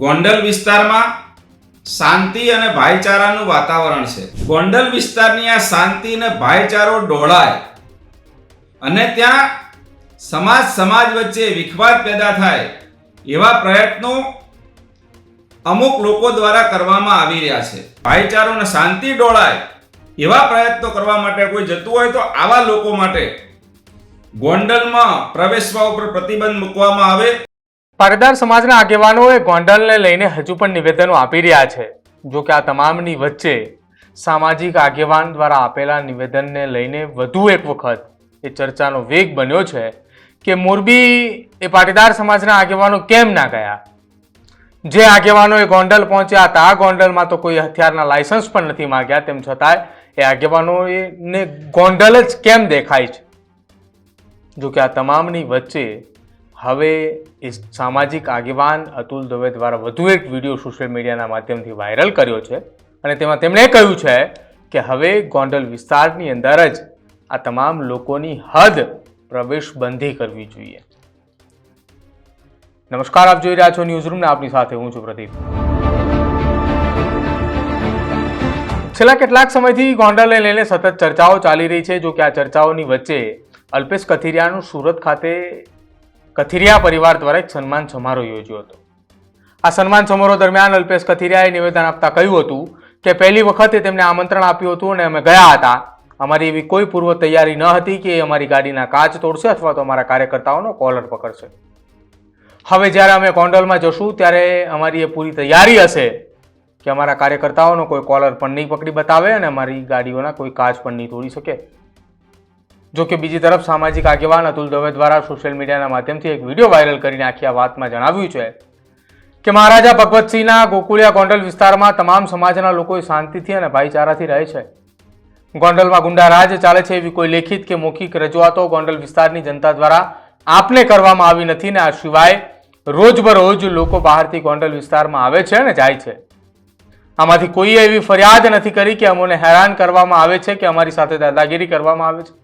ગોંડલ વિસ્તારમાં શાંતિ અને ભાઈચારાનું વાતાવરણ છે. ગોંડલ વિસ્તારની આ શાંતિ અને ભાઈચારો ડોળાય અને ત્યાં સમાજ સમાજ વચ્ચે વિખવાદ પેદા થાય એવા પ્રયત્નો અમુક લોકો દ્વારા કરવામાં આવી રહ્યા છે. ભાઈચારો અને શાંતિ ડોળાય એવા પ્રયત્નો કરવા માટે કોઈ જતું હોય તો આવા લોકો માટે ગોંડલમાં પ્રવેશવા ઉપર પ્રતિબંધ મૂકવામાં આવે. પાટીદાર સમાજના આગેવાનોએ ગોંડલને લઈને હજુ પણ નિવેદનો આપી રહ્યા છે. જો કે આ તમામની વચ્ચે સામાજિક આગેવાન દ્વારા આપેલા નિવેદનને લઈને વધુ એક વખત એ ચર્ચાનો વેગ બન્યો છે કે મોરબી એ પાટીદાર સમાજના આગેવાનો કેમ ના ગયા? જે આગેવાનોએ ગોંડલ પહોંચ્યા હતા ગોંડલમાં તો કોઈ હથિયારના લાયસન્સ પણ નથી માંગ્યા. તેમ છતાંય એ આગેવાનોને ગોંડલ જ કેમ દેખાય છે? જો કે આ તમામની વચ્ચે હવે એ સામાજિક આગેવાન અતુલ દવે દ્વારા વધુ એક વીડિયો સોશિયલ મીડિયાના માધ્યમથી વાયરલ કર્યો છે અને તેમાં તેમણે કહ્યું છે કે હવે ગોંડલ વિસ્તારની અંદર જ આ તમામ લોકોની હદ પ્રવેશબંધી કરવી જોઈએ. નમસ્કાર, આપ જોઈ રહ્યા છો ન્યૂઝ રૂમને આપની સાથે હું છું પ્રદીપ. છેલ્લા કેટલાક સમયથી ગોંડલને લઈને સતત ચર્ચાઓ ચાલી રહી છે, જો કે આ ચર્ચાઓની વચ્ચે અલ્પેશ કથિરિયાનું સુરત ખાતે કથિરિયા પરિવાર દ્વારા એક સન્માન સમારોહ યોજ્યો હતો. આ સન્માન સમારોહ દરમિયાન અલ્પેશ કથિરિયાએ નિવેદન આપતા કહ્યું હતું કે પહેલી વખતે તેમને આમંત્રણ આપ્યું હતું અને અમે ગયા હતા. અમારી એવી કોઈ પૂર્વ તૈયારી ન હતી કે અમારી ગાડીના કાચ તોડશે અથવા તો અમારા કાર્યકર્તાઓનો કોલર પકડશે. હવે જ્યારે અમે કોન્ડોલમાં જશું ત્યારે અમારી એ પૂરી તૈયારી હશે કે અમારા કાર્યકર્તાઓનો કોઈ કોલર પણ નહીં પકડી બતાવે અને અમારી ગાડીઓના કોઈ કાચ પણ નહીં તોડી શકે. જો કે બીજી તરફ સામાજિક આગેવાન અતુલ દવે દ્વારા સોશિયલ મીડિયાના માધ્યમથી એક વીડિયો વાયરલ કરીને આખી આ વાતમાં જણાવ્યું છે કે મહારાજા ભગવતસિંહના ગોકુળિયા ગોંડલ વિસ્તારમાં તમામ સમાજના લોકો શાંતિથી અને ભાઈચારાથી રહે છે. ગોંડલમાં ગુંડા રાજ ચાલે છે એવી કોઈ લેખિત કે મૌખિક રજૂઆતો ગોંડલ વિસ્તારની જનતા દ્વારા આપને કરવામાં આવી નથી ને આ સિવાય રોજબરોજ લોકો બહારથી ગોંડલ વિસ્તારમાં આવે છે અને જાય છે. આમાંથી કોઈએ એવી ફરિયાદ નથી કરી કે અમોને હેરાન કરવામાં આવે છે કે અમારી સાથે દાદાગીરી કરવામાં આવે છે.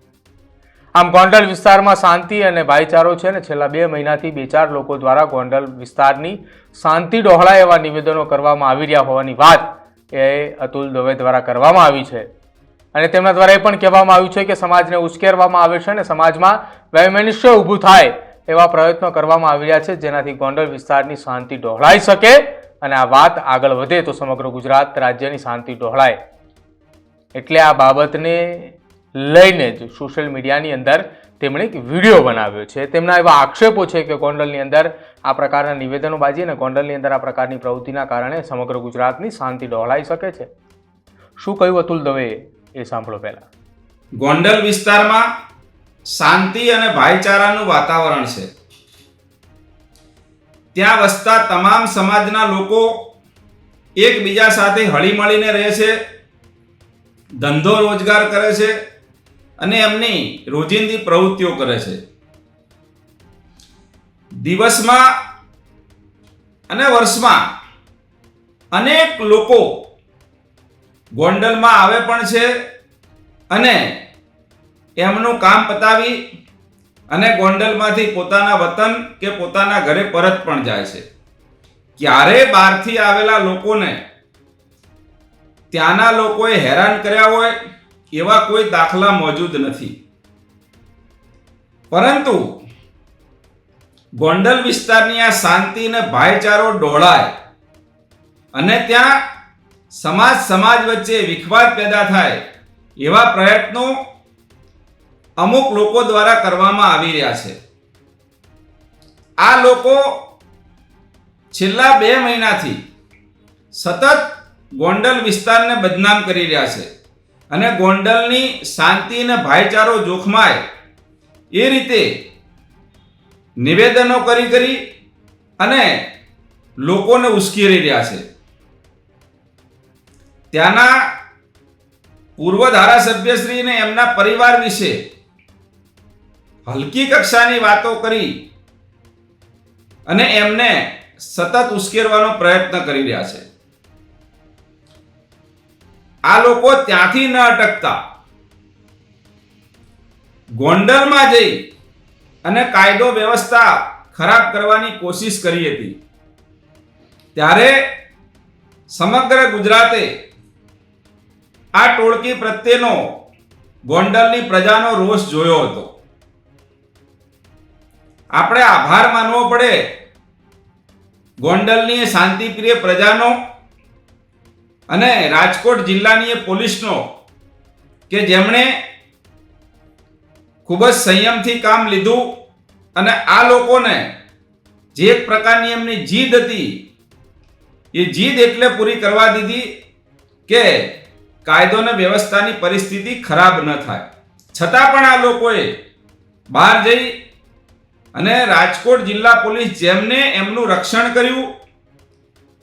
આમ ગોંડલ વિસ્તારમાં શાંતિ અને ભાઈચારો છે ને છેલ્લા બે મહિનાથી બે ચાર લોકો દ્વારા ગોંડલ વિસ્તારની શાંતિ ડહોળાય એવા નિવેદનો કરવામાં આવી રહ્યા હોવાની વાત એ અતુલ દવે દ્વારા કરવામાં આવી છે. અને તેમના દ્વારા એ પણ કહેવામાં આવ્યું છે કે સમાજને ઉશ્કેરવામાં આવે છે અને સમાજમાં વૈમનુષ્ય ઊભું થાય એવા પ્રયત્નો કરવામાં આવી રહ્યા છે જેનાથી ગોંડલ વિસ્તારની શાંતિ ડહોળાઈ શકે અને આ વાત આગળ વધે તો સમગ્ર ગુજરાત રાજ્યની શાંતિ ડહોળાય. એટલે આ બાબતને લઈને જ સોશિયલ મીડિયાની અંદર તેમણે એક વીડિયો બનાવ્યો છે. તેમના એવા આક્ષેપો છે કે ગોંડલની અંદર આ પ્રકારના નિવેદનો બાજી અને ગોંડલની અંદર આ પ્રકારની પ્રવૃત્તિના કારણે સમગ્ર ગુજરાતની શાંતિ ડહોળાઈ શકે છે. શું કહ્યું અતુલ દવે એ સાંભળો પહેલા. ગોંડલ વિસ્તારમાં શાંતિ અને ભાઈચારાનું વાતાવરણ છે. ત્યાં વસતા તમામ સમાજના લોકો એકબીજા સાથે હળીમળીને રહે છે. ધંધો રોજગાર કરે છે. અને એમની રોજિંદી પ્રવૃત્તિઓ કરે છે. દિવસમાં અને વર્ષમાં અનેક લોકો ગોંડલમાં આવે પણ છે અને એમનું કામ પતાવી અને ગોંડલમાંથી પોતાના વતન કે પોતાના ઘરે પરત પણ જાય છે. ક્યારે બહારથી આવેલા લોકોને ત્યાંના લોકોએ હેરાન કર્યા હોય એવા કોઈ દાખલા મોજૂદ નથી. પરંતુ ગોંડલ વિસ્તારની આ શાંતિ અને ભાઈચારો ડોળાય અને ત્યાં સમાજ સમાજ વચ્ચે વિખવાદ પેદા થાય એવા પ્રયત્નો અમુક લોકો દ્વારા કરવામાં આવી રહ્યા છે. આ લોકો છેલ્લા બે મહિનાથી સતત ગોંડલ વિસ્તારને બદનામ કરી રહ્યા છે. અને ગોંડલની શાંતિ અને ભાઈચારો જોખમાય, એ રીતે નિવેદનો કરી કરી અને લોકોને ઉશ્કેરી રહ્યા છે. ત્યાંના પૂર્વ ધારાસભ્યશ્રીને એમના પરિવાર વિશે હલકી કક્ષાની વાતો કરી અને એમને સતત ઉશ્કેરવાનો પ્રયત્ન કરી રહ્યા છે. આ લોકો ત્યાંથી ન અટકતા. ગોંડલમાં જઈ અને કાયદો વ્યવસ્થા ખરાબ કરવાની કોશિશ કરી હતી. ત્યારે સમગ્ર ગુજરાતે આ ટોળકી પ્રત્યેનો ગોંડલની પ્રજાનો રોષ જોયો હતો. આપણે આભાર માનવો પડે. ગોંડલની શાંતિપ્રિય પ્રજાનો અને રાજકોટ જિલ્લાની એ પોલીસનો કે જેમણે ખૂબ જ સંયમથી કામ લીધું અને આ લોકોને જે એક પ્રકારની એમની જીદ હતી, એ જીદ એટલે પૂરી કરવા દીધી કે કાયદો અને વ્યવસ્થાની પરિસ્થિતિ ખરાબ ન થાય. છતાં પણ આ લોકોએ બહાર જઈ અને રાજકોટ જિલ્લા પોલીસ જેમને એમનું રક્ષણ કર્યું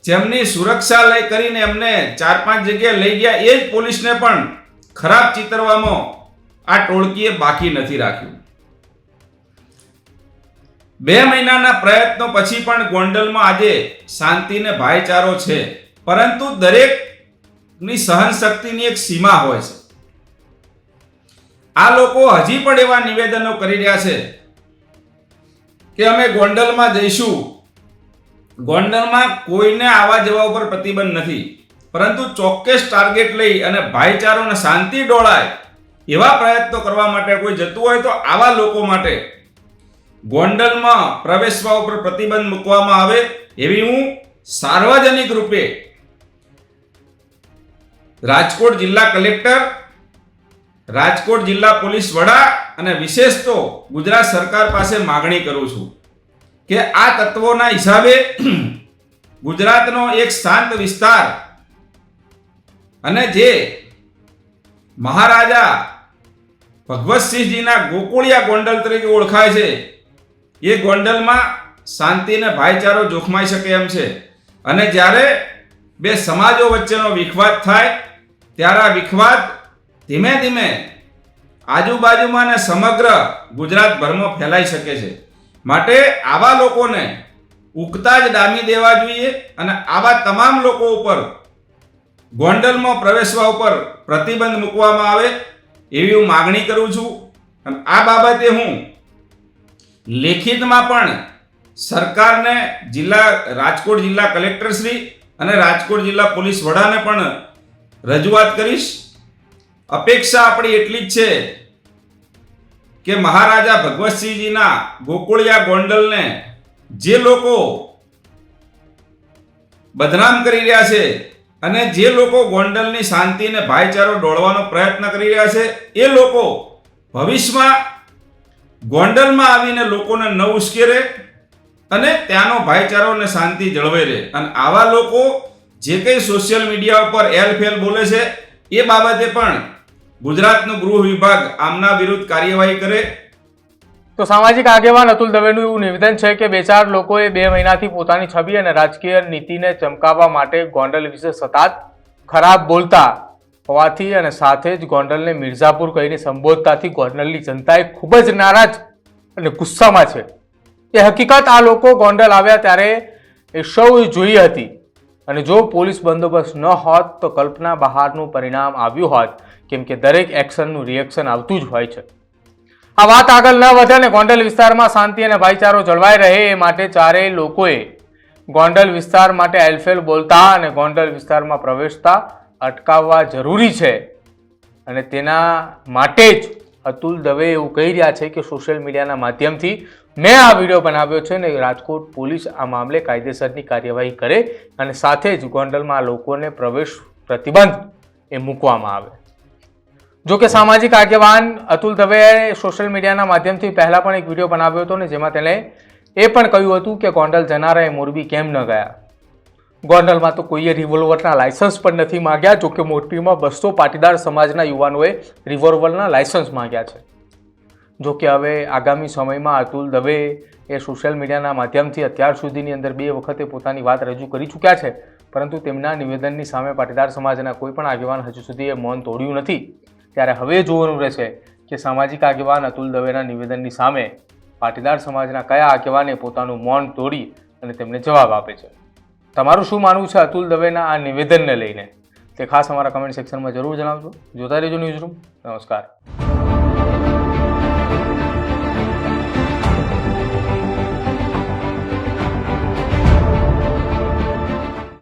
જેમની સુરક્ષા લઈ કરીને એમને ચાર પાંચ જગ્યાએ લઈ ગયા, એ જ પોલીસને પણ ખરાબ ચિતરવામાં આ ટોળકીએ બાકી નથી રાખ્યું. બે મહિનાના પ્રયત્નો પછી પણ ગોંડલમાં આજે શાંતિ ને ભાઈચારો છે, પરંતુ દરેકની સહન શક્તિની એક સીમા હોય છે. આ લોકો હજી પણ એવા નિવેદનો કરી રહ્યા છે કે અમે ગોંડલમાં જઈશું ગોંડલમાં કોઈને આવા જવા ઉપર પ્રતિબંધ નથી. પરંતુ ચોક્કસ ટાર્ગેટ લઈ અને ભાઈચારો અને શાંતિ ડોળાય એવા પ્રયત્નો કરવા માટે કોઈ જતું હોય તો આવા લોકો માટે ગોંડલમાં પ્રવેશવા ઉપર પ્રતિબંધ મૂકવામાં આવે એવી હું સાર્વજનિક રૂપે રાજકોટ જિલ્લા કલેક્ટર, રાજકોટ જિલ્લા પોલીસ વડા અને વિશેષ તો ગુજરાત સરકાર પાસે માગણી કરું છું. કે આ તત્વોના હિસાબે ગુજરાતનો એક શાંત વિસ્તાર અને જે મહારાજા ભગવતસિંહજીના ગોકુળિયા ગોંડલ તરીકે ઓળખાય છે, એ ગોંડલમાં શાંતિ અને ભાઈચારો જોખમાઈ શકે એમ છે. અને જ્યારે બે સમાજો વચ્ચેનો વિખવાદ થાય, ત્યારે આ વિખવાદ ધીમે ધીમે આજુબાજુમાં અને સમગ્ર ગુજરાતભરમાં ફેલાઈ શકે છે. માટે આવા લોકોને ઉગતા જ ડામી દેવા જોઈએ અને આવા તમામ લોકો ઉપર ગોંડલમાં પ્રવેશવા ઉપર પ્રતિબંધ મૂકવામાં આવે એવી હું માગણી કરું છું. અને આ બાબતે હું લેખિતમાં પણ સરકારને જિલ્લા રાજકોટ જિલ્લા કલેક્ટરશ્રી અને રાજકોટ જિલ્લા પોલીસ વડાને પણ રજૂઆત કરીશ. અપેક્ષા આપણી એટલી જ છે. કે મહારાજા ભગવતસિંહજીના ગોકુળિયા ગોંડલને જે લોકો બદનામ કરી રહ્યા છે અને જે લોકો ગોંડલની શાંતિ અને ભાઈચારો ડોળવાનો પ્રયત્ન કરી રહ્યા છે, એ લોકો ભવિષ્યમાં ગોંડલમાં આવીને લોકોને ન ઉશ્કેરે અને ત્યાંનો ભાઈચારો અને શાંતિ જળવાઈ રહે. અને આવા લોકો જે કંઈ સોશિયલ મીડિયા ઉપર એલફેલ બોલે છે, એ બાબતે પણ ગુજરાતનું ગૃહ વિભાગ આમના વિરુદ્ધ કાર્યવાહી કરે? તો સામાજિક આગેવાન અતુલ દવેનું એવું નિવેદન છે કે બે ચાર લોકોએ બે મહિનાથી પોતાની છબી અને રાજકીય નીતિને ચમકાવવા માટે ગોંડલ વિશે સતત ખરાબ બોલતા હોવાથી અને સાથે જ ગોંડલને મિર્ઝાપુર કહીને સંબોધતાથી ગોંડલની જનતાએ ખૂબ જ નારાજ અને ગુસ્સામાં છે. એ હકીકત આ લોકો ગોંડલ આવ્યા ત્યારે એ સૌ જોઈ હતી. અને જો પોલીસ બંદોબસ્ત ન હોત તો કલ્પના બહારનું પરિણામ આવ્યું હોત. કેમ કે દરેક એક્શનનું રિએક્શન આવતું જ હોય છે. આ વાત આગળ ન વધે અને ગોંડલ વિસ્તારમાં શાંતિ અને ભાઈચારો જળવાઈ રહે એ માટે ચારેય લોકોએ ગોંડલ વિસ્તાર માટે એલફેલ બોલતા અને ગોંડલ વિસ્તારમાં પ્રવેશતા અટકાવવા જરૂરી છે. અને તેના માટે જ અતુલ દવે એવું કહી રહ્યા છે કે સોશિયલ મીડિયાના માધ્યમથી મેં આ વીડિયો બનાવ્યો છે ને રાજકોટ પોલીસ આ મામલે કાયદેસરની કાર્યવાહી કરે અને સાથે જ ગોંડલમાં લોકોને પ્રવેશ પ્રતિબંધ એ મૂકવામાં આવે. જો કે સામાજિક આગેવાન અતુલ દવેએ સોશિયલ મીડિયાના માધ્યમથી પહેલાં પણ એક વીડિયો બનાવ્યો હતો ને જેમાં તેણે એ પણ કહ્યું હતું કે ગોંડલ જનારા એ મોરબી કેમ ન ગયા. ગોંડલમાં તો કોઈએ રિવોલ્વરના લાયસન્સ પણ નથી માંગ્યા, જો કે મોરબીમાં બસો પાટીદાર સમાજના યુવાનોએ રિવોલ્વરના લાયસન્સ માગ્યા છે. જો કે હવે આગામી સમયમાં અતુલ દવે એ સોશિયલ મીડિયાના માધ્યમથી અત્યાર સુધીની અંદર બે વખતે પોતાની વાત રજૂ કરી ચૂક્યા છે. પરંતુ તેમના નિવેદનની સામે પાટીદાર સમાજના કોઈ પણ આગેવાન હજુ સુધી એ મૌન તોડ્યું નથી. ત્યારે હવે જોવાનું રહેશે કે સામાજિક આગેવાન અતુલ દવેના નિવેદનની સામે પાટીદાર સમાજના કયા આગેવાને પોતાનું મૌન તોડી અને તેમને જવાબ આપે છે. તમારું શું માનવું છે અતુલ દવેના આ નિવેદનને લઈને? તે ખાસ અમારા કમેન્ટ સેક્શનમાં જરૂર જણાવજો. જોતા રહેજો ન્યૂઝરૂમ નમસ્કાર.